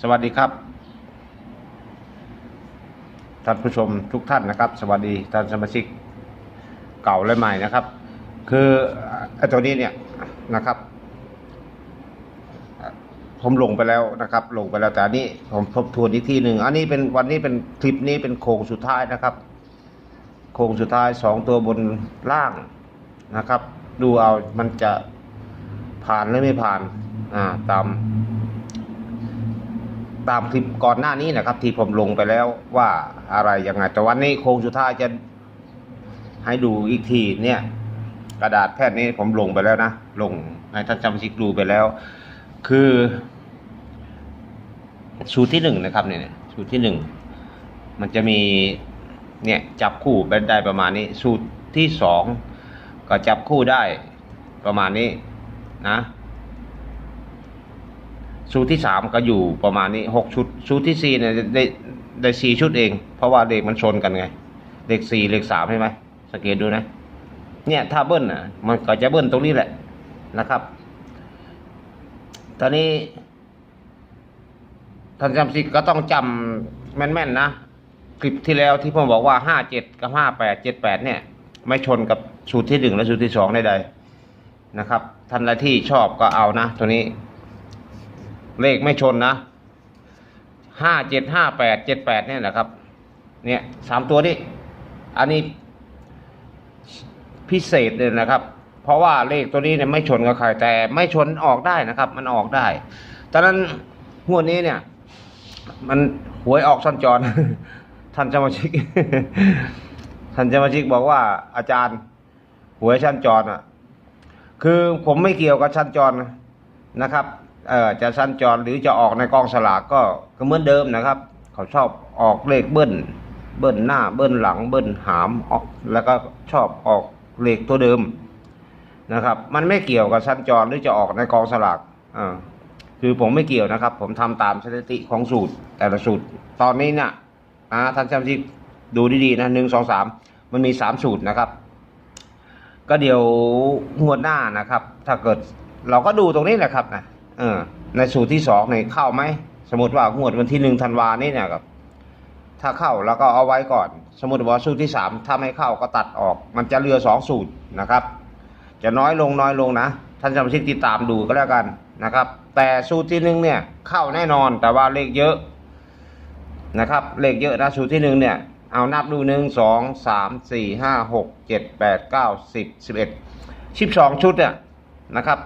สวัสดีครับท่านผู้ชมทุกท่านนะครับ สวัสดีท่านสมาชิกเก่าและใหม่นะครับ คือไอ้ตัวนี้เนี่ยนะครับ ผมลงไปแล้วนะครับ ลงไปแล้วแต่อันนี้ผมทบทวนอีกทีหนึ่งอันนี้เป็นวันนี้เป็นคลิปนี้เป็นโค้งสุดท้ายนะครับโค้งสุดท้ายสองตัวบนล่างนะครับ ดูเอามันจะผ่านหรือไม่ผ่านอ่าตาม ตามคลิปก่อนหน้านี้นะครับ ที่ผมลงไปแล้วว่าอะไรยังไงแต่วันนี้โค้งสุดท้ายจะให้ดูอีกทีเนี่ย กระดาษแผ่นนี้ผมลงไปแล้วนะลงให้ท่านจำชิกดูไปแล้ว คือสูตรที่หนึ่งนะครับเนี่ยสูตรที่หนึ่งมันจะมีเนี่ยจับคู่เป็นได้ประมาณนี้ สูตรที่สองก็จับคู่ได้ประมาณนี้นะ สูตรที่สามก็อยู่ประมาณนี้หกชุด สูตรที่สี่เนี่ยได้ได้สี่ชุดเอง เพราะว่าเลขมันชนกันไง เลขสี่เลขสามใช่ไหมสังเกตดูนะ เนี่ยถ้าเบิ้ลอะ มันก็จะเบิ้ลตรงนี้แหละนะครับ ตอนนี้ท่านจำสิก็ต้องจำแม่นๆนะคลิปที่แล้วที่ผมบอกว่าห้าเจ็ดกับห้าแปดเจ็ดแปดเนี่ย ไม่ชนกับสูตรที่หนึ่งและสูตรที่สองใดๆนะครับท่านใดที่ชอบก็เอานะ ตัวนี้ เลขไม่ชนนะห้าเจ็ดห้าแปดเจ็ดแปดเนี่ยนะครับ เนี่ยสามตัวนี้ อันนี้พิเศษเลยนะครับ เพราะว่าเลขตัวนี้เนี่ยไม่ชนกับใครแต่ไม่ชนออกได้นะครับ มันออกได้ตอนนั้นหัวนี้เนี่ย มันหวยออกสั้นจร ท่านสมาชิก ท่านสมาชิกบอกว่าอาจารย์หวยชั้นจรอะ คือผมไม่เกี่ยวกับชั้นจรนะครับ จะชั้นจรหรือจะออกในกองสลากก็ก็เหมือนเดิมนะครับ เขาชอบออกเลขเบิ้ลเบิ้ลหน้าเบิ้ลหลังเบิ้ลหามออกแล้วก็ชอบออกเลขตัวเดิมนะครับ มันไม่เกี่ยวกับชั้นจรหรือจะออกในกองสลากอ่าคือผมไม่เกี่ยวนะครับ ผมทำตามสถิติของสูตร แต่ละสูตร ตอนนี้เนี่ยอ่าท่านจำที่ดูดีๆนะหนึ่งสองสามมันมีสามสูตรนะครับ ก็เดี๋ยวงวดหน้านะครับ ถ้าเกิดเราก็ดูตรงนี้แหละครับนะ เออ ในสูตรที่สองเนี่ยเข้าไหม สมมติว่างวดวันที่หนึ่งธันวานี่เนี่ยครับถ้าเข้าแล้วก็เอาไว้ก่อน สมมติว่าสูตรที่สามถ้าไม่เข้าก็ตัดออก มันจะเหลือสองสูตรนะครับ จะน้อยลงน้อยลงนะ ท่านสมาชิกติดตามดูก็แล้วกันนะครับ แต่สูตรที่หนึ่งเนี่ยเข้าแน่นอนแต่ว่าเลขเยอะนะครับเลขเยอะนะสูตรที่หนึ่งเนี่ยเอานับดูหนึ่งสองสามสี่ห้าหกเจ็ดแปดเก้าสิบสิบเอ็ดสิบสองชุดเนี่ยนะครับ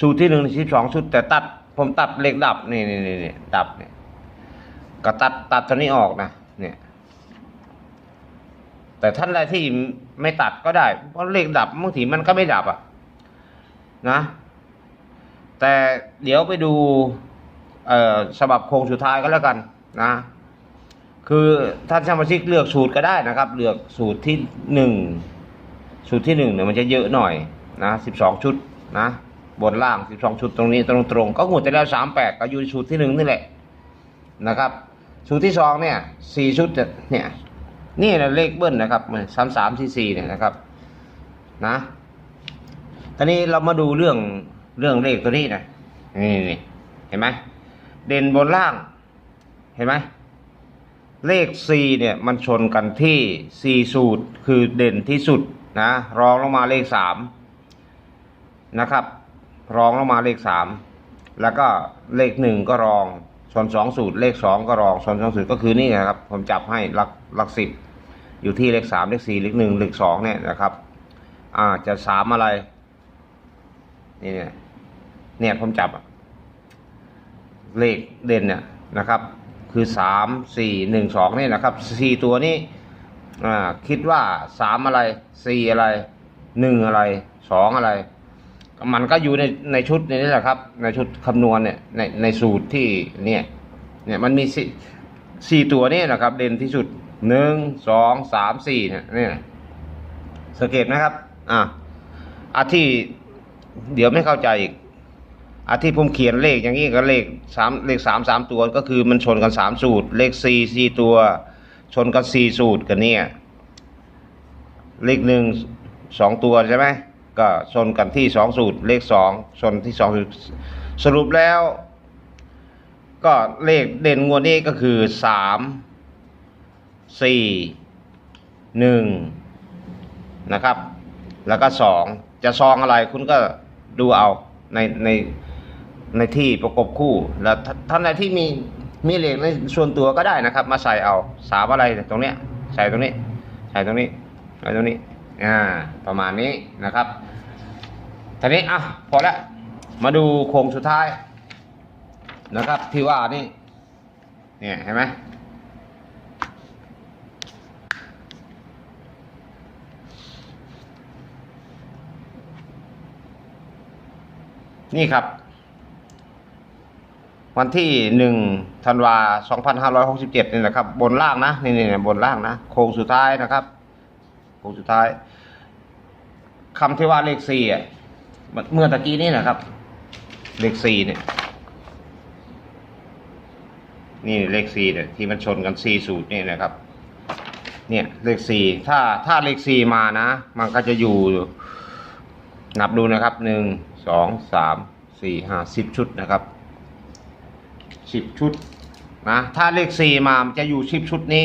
สูตรที่หนึ่งสิบสองชุดแต่ตัด ผมตัดเลขดับนี่นี่นี่นี่ดับเนี่ยก็ตัดตัดตัวนี้ออกนะเนี่ย แต่ท่านใดที่ไม่ตัดก็ได้ เพราะเลขดับบางทีมันก็ไม่ดับอะ นะ แต่เดี๋ยวไปดูเอ่อฉบับโครงสุดท้ายก็แล้วกัน นะ คือท่านสมาชิกเลือกสูตรก็ได้นะครับ เลือกสูตรที่หนึ่งสูตรที่หนึ่งเนี่ยมันจะเยอะหน่อยนะสิบสองชุดนะ บนล่างสิบสองชุดตรงนี้ตรงตรงๆก็งวดแต่แล้วสามแปดก็อยู่สูตรที่หนึ่งนี่แหละนะครับสูตรที่สองเนี่ยสี่ชุดเนี่ยนี่นะเลขเบิ้ลนะครับสามสามสี่สี่เนี่ยนะครับนะตอนนี้เรามาดูเรื่องเรื่องเลขตัวนี้นะนี่นี่เห็นไหมเด่นบนล่าง เห็นไหมเลขสี่เนี่ยมันชนกันที่สี่สูตรคือเด่นที่สุดนะรองลงมาเลขสามนะครับ รองลงมาเลขสามแล้วก็เลขหนึ่งก็รอง ส่วนสองสูตรเลขสองก็รอง ส่วนสองสูตรก็คือนี่นะครับ ผมจับให้หลักหลักสิบอยู่ที่เลขสามเลขสี่เลขหนึ่งเลขสองเนี่ยนะครับ อ่าจะสามอะไร นี่เนี่ยเนี่ยผมจับเลขเด่นเนี่ยนะครับ คือสามสี่หนึ่งสองนี่นะครับสี่ตัวนี้อ่าคิดว่าสามอะไรสี่อะไรหนึ่งอะไรสองอะไร มันก็อยู่ในในชุดนี้แหละครับ ในชุดคำนวณเนี่ยในในสูตรที่เนี่ยเนี่ยมันมีสี่สี่ตัวนี่นะครับ เด่นที่สุดหนึ่งสองสามสี่เนี่ยเนี่ยสังเกตนะครับ อะอาที่เดี๋ยวไม่เข้าใจอีกอาที่ผมเขียนเลขอย่างนี้ก็เลขสามเลขสามสามตัวก็คือมันชนกันสามสูตร เลขสี่สี่ตัว ชนกันสี่สูตรกันเนี่ย เลขหนึ่งสองตัวใช่ไหม ก็ชนกันที่สองสูตรเลขสองชนที่สองสูตรสรุปแล้ว ก็เลขเด่นงวดนี้ก็คือสามสี่หนึ่งนะครับ แล้วก็สองจะซองอะไรคุณก็ดูเอาในในในที่ประกบคู่ แล้วท่านใดที่มีมีเลขในส่วนตัวก็ได้นะครับ มาใส่เอาสามอะไรตรงเนี้ยใส่ตรงนี้ ใส่ตรงนี้ใส่ตรงนี้ อ่าประมาณนี้นะครับทีนี้อะพอและมาดูโครงสุดท้าย นะครับ ที่ว่านี่เนี่ยเห็นไหมนี่ครับ วันที่หนึ่งธันวาสองพันห้าร้อยหกสิบเจ็ดนี่แหละครับ บนล่างนะ นี่นี่บนล่างนะ โค้งสุดท้ายนะครับ โค้งสุดท้ายคำที่ว่าเลขสี่อะเมื่อตะกี้นี่นะครับ เลขสี่เนี่ย นี่เลขสี่เนี่ยที่มันชนกันสี่สูตรนี่นะครับ เนี่ยเลขสี่ถ้าถ้าเลขสี่มานะ มันก็จะอยู่ นับดูนะครับหนึ่งสองสามสี่ห้าสิบชุดนะครับสิบชุดนะถ้าเลขสี่มามันจะอยู่สิบชุดนี้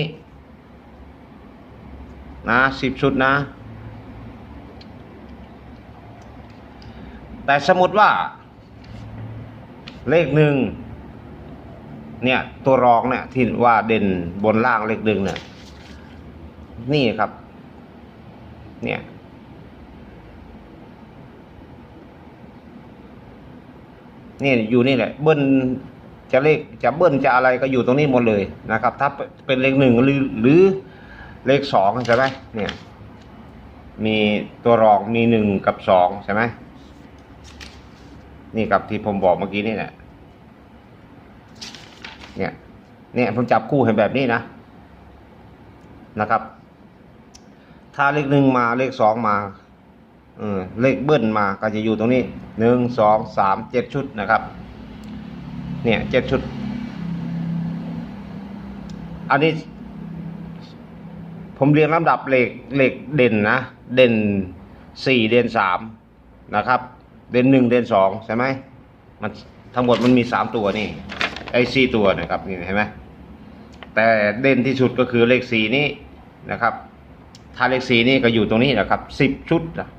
นะสิบชุดนะ แต่สมมติว่า เลขหนึ่งเนี่ยตัวรองเนี่ยที่ว่าเด่นบนล่างเลขหนึ่งเนี่ยนี่ครับ เนี่ยนี่อยู่นี่แหละเบิ้ลจะเลขจะเบิ้ลจะอะไรก็อยู่ตรงนี้หมดเลยนะครับ ถ้าเป็นเลขหนึ่งหรือหรือ เลขสองใช่ไหมเนี่ย มีตัวรองมีหนึ่งกับสองใช่ไหมนี่กับที่ผมบอกเมื่อกี้นี่แหละเนี่ย เนี่ยผมจับคู่เห็นแบบนี้นะนะครับ ถ้าเลขหนึ่งมาเลขสองมาเออเลขเบิ้ลมาก็จะอยู่ตรงนี้หนึ่งสองสามเจ็ดชุดนะครับ เนี่ยเจ็ดชุด อันนี้ ผมเรียงลำดับเหลขเหลขเด่นนะ เด่นสี่เด่นสามนะครับ เด่นหนึ่งเด่นสองใช่ไหมมันทั้งหมดมันมีสามตัวนี่ไอ้สี่ตัวนะครับนี่เห็นไหมแต่เด่นที่สุดก็คือเลขสี่นี้นะครับ ถ้าเลขสี่นี่ก็อยู่ตรงนี้นะครับสิบชุดนะ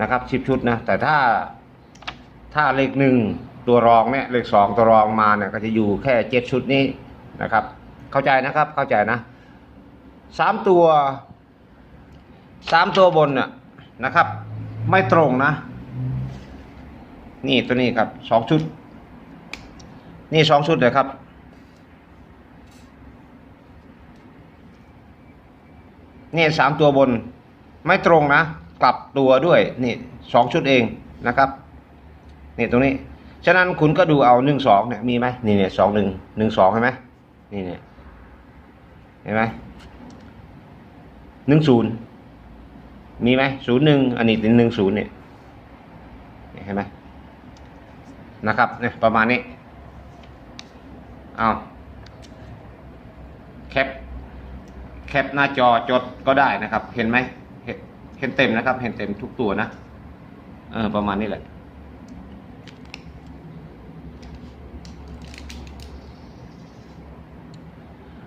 นะครับสิบชุดนะแต่ถ้าถ้าเลขหนึ่งตัวรองเนี่ยเลขสองตัวรองมาเนี่ยก็จะอยู่แค่เจ็ดชุดนี้นะครับ เข้าใจนะครับเข้าใจนะ สามตัวสามตัวบนน่ะนะครับ ไม่ตรงนะ นี่ตัวนี้ครับสองชุด นี่สองชุดเลยครับ นี่สามตัวบน ไม่ตรงนะ กลับตัวด้วยนี่สองชุดเองนะครับ นี่ตรงนี้ ฉะนั้นคุณก็ดูเอาหนึ่งสองเนี่ยมีไหมนี่เนี่ยสองหนึ่งหนึ่งสองเห็นไหมนี่เนี่ยเห็นไหม หนึ่งศูนย์มีไหมศูนย์หนึ่งอันนี้เป็นหนึ่งศูนย์เนี่ยเห็นไหมนะครับเนี่ยประมาณนี้เอาแคปแคปหน้าจอจดก็ได้นะครับ เห็นไหมเห็นเต็มนะครับ เห็นเต็มทุกตัวนะเออประมาณนี้แหละ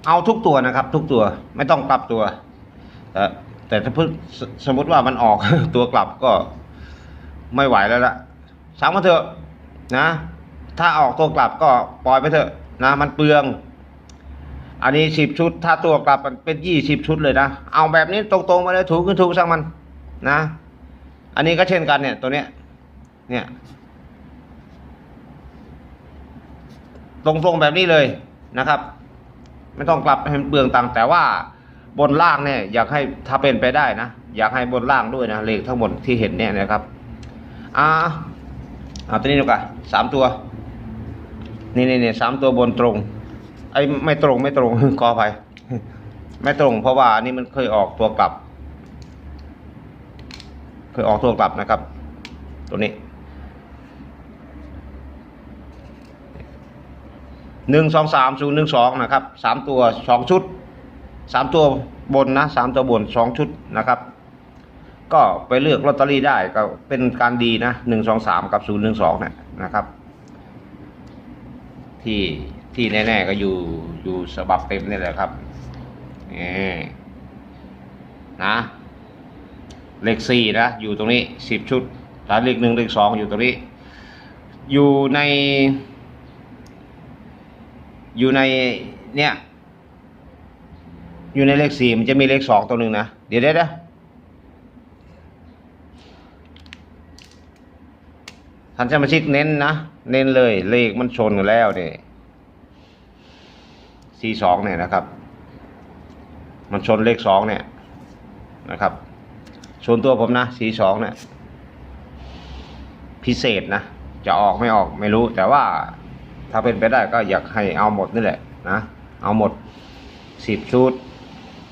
เอาทุกตัวนะครับ ทุกตัวไม่ต้องกลับตัว แต่แต่ถ้าพิ่งสมมติว่ามันออกตัวกลับก็ไม่ไหวแล้วละสามมาเถอะนะ ถ้าออกตัวกลับก็ปล่อยไปเถอะนะมันเปลือง อันนี้สิบชุด ถ้าตัวกลับมันเป็นยี่สิบชุดเลยนะเอาแบบนี้ตรงๆมาเลยถูกก็ถูกช่างมันนะ อันนี้ก็เช่นกันเนี่ยตัวเนี้ยเนี่ยตรงๆแบบนี้เลยนะครับ ไม่ต้องกลับให้มันเปลืองตังแต่ว่า บนล่างเนี่ยอยากให้ถ้าเป็นไปได้นะ อยากให้บนล่างด้วยนะเลขทั้งหมดที่เห็นเนี่ยนะครับ อ่าเอาตัวนี้ดูกันสามตัว นี่นี่นี่สามตัวบนตรง ไอ้ไม่ตรงไม่ตรงขออภัยไม่ตรง เพราะว่านนี้มันเคยออกตัวกลับ เคยออกตัวกลับนะครับ ตัวนี้หนึ่งสองสามศูนย์หนึ่งสองนะครับสามตัวสองชุด สามตัวบนนะสามตัวบนสองชุดนะครับ ก็ไปเลือกลอตเตอรี่ได้ก็เป็นการดีนะหนึ่งสองสามกับศูนย์หนึ่งสองเนี่ยนะครับ ที่ที่แน่ๆก็อยู่อยู่ฉบับเต็มนี่แหละครับนี่นะเลขสี่นะอยู่ตรงนี้สิบชุดถ้าเลขหนึ่งเลขสองอยู่ตรงนี้ อยู่ใน อยู่ในเนี่ย อยู่ในเลขสี่มันจะมีเลขสองตัวหนึ่งนะ เดี๋ยวเดี๋ยวเดี๋ยวท่านสมาชิกเน้นนะ เน้นเลย เลขมันชนกันแล้วเนี่ยสี่สองเนี่ยนะครับ มันชนเลขสองเนี่ยนะครับ ชนตัวผมนะสี่สองเนี่ย พิเศษนะ จะออกไม่ออกไม่รู้ แต่ว่าถ้าเป็นไปได้ก็อยากให้เอาหมดนี่แหละนะ เอาหมดสิบชุด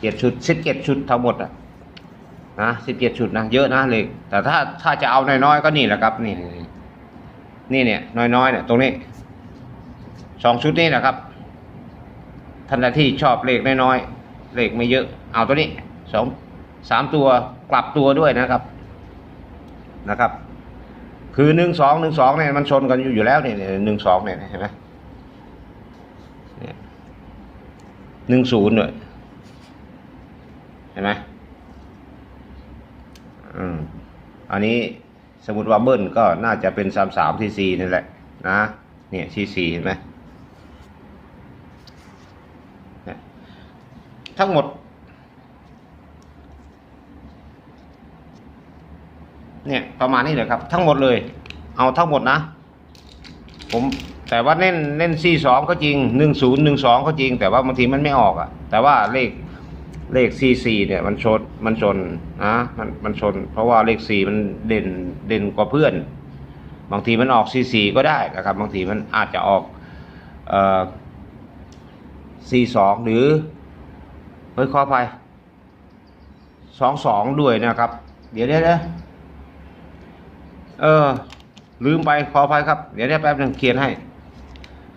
เจ็ดชุดสิบเจ็ดชุดทั้งหมดอะนะสิบเจ็ดชุดนะเยอะนะเลย แต่ถ้าถ้าจะเอาน้อยๆก็นี่แหละครับนี่นี่นี่เนี่ยน้อยๆเนี่ยตรงนี้สองชุดนี้นะครับท่านที่ชอบเลขน้อยๆเลขไม่เยอะ เอาตัวนี้สองสามตัวกลับตัวด้วยนะครับนะครับ คือหนึ่งสองหนึ่งสองเนี่ยมันชนกันอยู่อยู่แล้วเนี่ยหนึ่งสองเนี่ยเห็นไหมหนึ่งศูนย์ด้วย เห็นไหมอืมอันนี้สมมติว่าเบิ้ลก็น่าจะเป็นสามสามทีสี่นี่แหละนะเนี่ยทีสี่เห็นไหมเนี่ยทั้งหมด เนี่ยประมาณนี้เลยครับ ทั้งหมดเลย เอาทั้งหมดนะ ผมแต่ว่าเน้นเน้นสี่สองก็จริงหนึ่งศูนย์หนึ่งสองก็จริง แต่ว่าบางทีมันไม่ออกอะ แต่ว่าเลข เลขสี่สี่เนี่ยมันชนมันชนนะมันมันชน เพราะว่าเลขสี่มันเด่นเด่นกว่าเพื่อน บางทีมันออกสี่สี่ก็ได้นะครับ บางทีมันอาจจะออกเอ่อสี่สองหรือเฮ้ยขออภัยสองสองด้วยนะครับ เดี๋ยวเดี๋ยวเดี๋ยวเออ ลืมไปขออภัยครับ เดี๋ยวได้แป๊บหนึงเขียนให้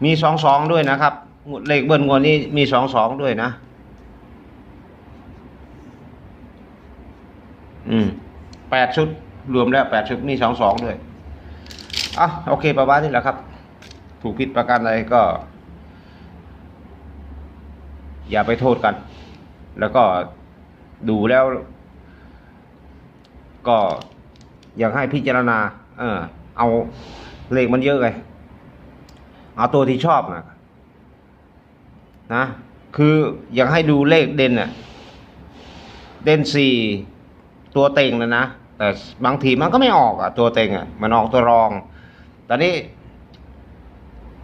มีสองสองด้วยนะครับเลขเบิ้ลงวดนี้มีสองสองด้วยนะ อืมแปดชุดรวมแล้วแปดชุดมีสองสองด้วยอะโอเคประมาณนี้แหละครับ ถูกผิดประการใดก็ อย่าไปโทษกัน แล้วก็ดูแล้ว ก็อยากให้พิจารณา เออ เอาเลขมันเยอะไงเอาตัวที่ชอบนะนะ คืออยากให้ดูเลขเด่นน่ะเด่นสี่ ตัวเต็งนะนะ แต่บางทีมันก็ไม่ออกอะ ตัวเต็งอะ มันออกตัวรอง ตอนนี้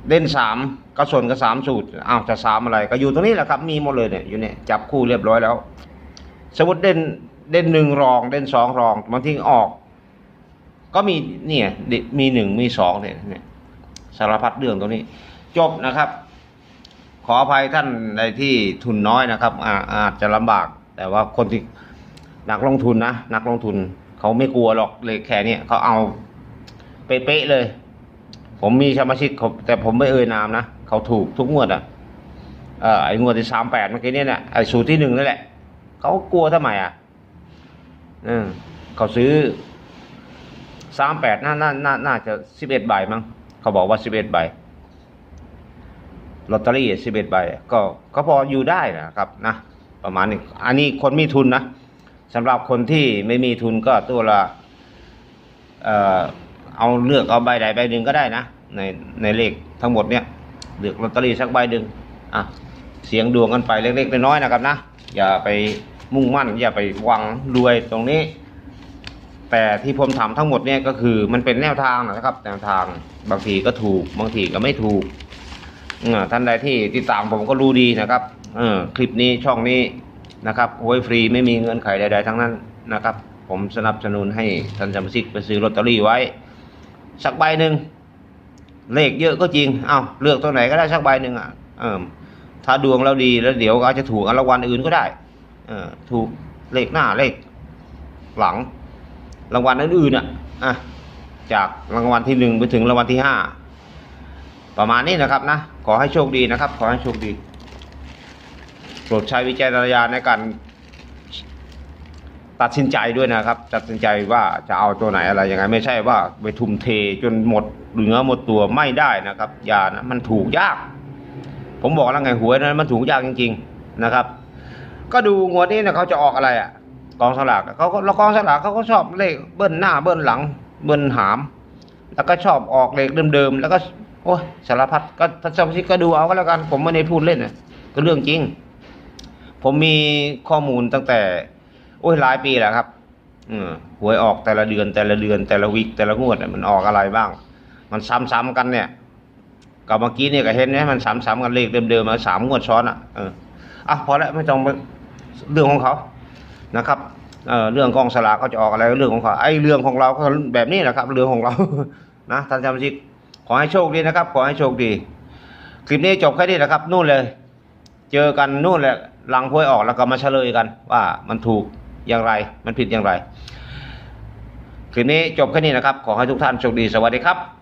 เด่นสามก็ส่วนกับสามสูตรอ้าวจะสามอะไร ก็อยู่ตรงนี้แหละครับ มีหมดเลยเนี่ยอยู่เนี่ยจับคู่เรียบร้อยแล้ว สมมติเด่นเด่นหนึ่งรอง เด่นสองรองบางทีออก ก็มีเนี่ยมีหนึ่งมีสองเนี่ยเนี่ยสารพัดเรื่องตรงนี้ จบนะครับ ขออภัยท่านในที่ทุนน้อยนะครับ อาอาจจะลำบาก แต่ว่าคนที่ นักลงทุนนะนักลงทุนเขาไม่กลัวหรอกเลยแค่เนี้ยเขาเอาเป๊ะๆเลย ผมมีสมาชิกเขาแต่ผมไม่เอ่ยนามนะเขาถูกทุกงวดอะเออไอ้งวดที่สามแปดเมื่อกี้เนี่ยเนี่ยไอ้สูตรที่หนึ่งนั่นแหละเขากลัวทำไมอะเออเขาซื้อสามแปดน่าน่าน่าน่าจะสิบเอ็ดใบมั้งเขาบอกว่าสิบเอ็ดใบลอตเตอรี่สิบเอ็ดใบก็ก็พออยู่ได้นะครับนะประมาณนี้อันนี้คนมีทุนนะ สำหรับคนที่ไม่มีทุนก็ตัวละเอ่อเอาเลือกเอาใบใดใบหนึ่งก็ได้นะ ในในเลขทั้งหมดเนี่ยเลือกลอตเตอรี่สักใบหนึ่งอะเสียงดวงกันไปเล็กๆน้อยๆนะครับนะอย่าไปมุ่งมั่น อย่าไปหวังรวยตรงนี้ แต่ที่ผมทำทั้งหมดเนี่ยก็คือมันเป็นแนวทางนะครับ แนวทางบางทีก็ถูกบางทีก็ไม่ถูกเออท่านใดที่ติดตามผมก็รู้ดีนะครับเออคลิปนี้ช่องนี้ นะครับโอ้ยฟรีไม่มีเงื่อนไขใด ๆ ทั้งนั้นนะครับ ผมสนับสนุนให้ท่านสมาชิกไปซื้อลอตเตอรี่ไว้ สักใบหนึ่งเลขเยอะก็จริงเอ้าเลือกตัวไหนก็ได้สักใบหนึ่งอะเออถ้าดวงเราดีแล้วเดี๋ยวอาจจะถูกรางวัลอื่นก็ได้ เออถูกเลขหน้าเลขหลังรางวัลอื่นๆอะอะจากรางวัลที่หนึ่งไปถึงรางวัลที่ห้าประมาณนี้นะครับนะ ขอให้โชคดีนะครับ ขอให้โชคดี โปรดใช้วิจารณญาณในการตัดสินใจด้วยนะครับ ตัดสินใจว่าจะเอาตัวไหนอะไรยังไงไม่ใช่ว่าไปทุ่มเทจนหมดเหลือหมดตัวไม่ได้นะครับยานะมันถูกยาก ผมบอกแล้วไงหวยนั้นมันถูกยากจริง ๆนะครับ ก็ดูงวดนี้นะเขาจะออกอะไรอะกองสลากเขาก็แล้วกองสลากเขาก็ชอบเลขเบิ้ลหน้าเบิ้ลหลัง เบิ้ลหาม แล้วก็ชอบออกเลขเดิมๆแล้วก็โอ้ยสารพัดก็ถ้าชอบที่ก็ดูเอาก็แล้วกันผมไม่ได้พูดเล่นนะก็เรื่องจริง ผมมีข้อมูลตั้งแต่ โอ้ยหลายปีแล้วครับอืหวยออกแต่ละเดือนแต่ละเดือนแต่ละวิกแต่ละงวดมันออกอะไรบ้าง มันซ้ำๆกันเนี่ยกับเมื่อกี้เนี่ยก็เห็นไหมมันซ้ำๆกันเลขเดิมๆมาสามงวดซ้อนอะเอออะพอแล้วไม่ต้องเรื่องของเขานะครับเออเรื่องกองสลากเขาจะออกอะไรเรื่องของเขาไอ้เรื่องของเราก็แบบนี้แหละครับ เรื่องของเรานะท่านจำชิกขอให้โชคดีนะครับ ขอให้โชคดี คลิปนี้จบแค่นี้นะครับ นู่นเลย เจอกันนู่นแหละ หลังพวยออกแล้วก็มาเฉลยกันว่ามันถูกอย่างไร มันผิดอย่างไร คลิปนี้จบแค่นี้นะครับ ขอให้ทุกท่านโชคดีสวัสดีครับ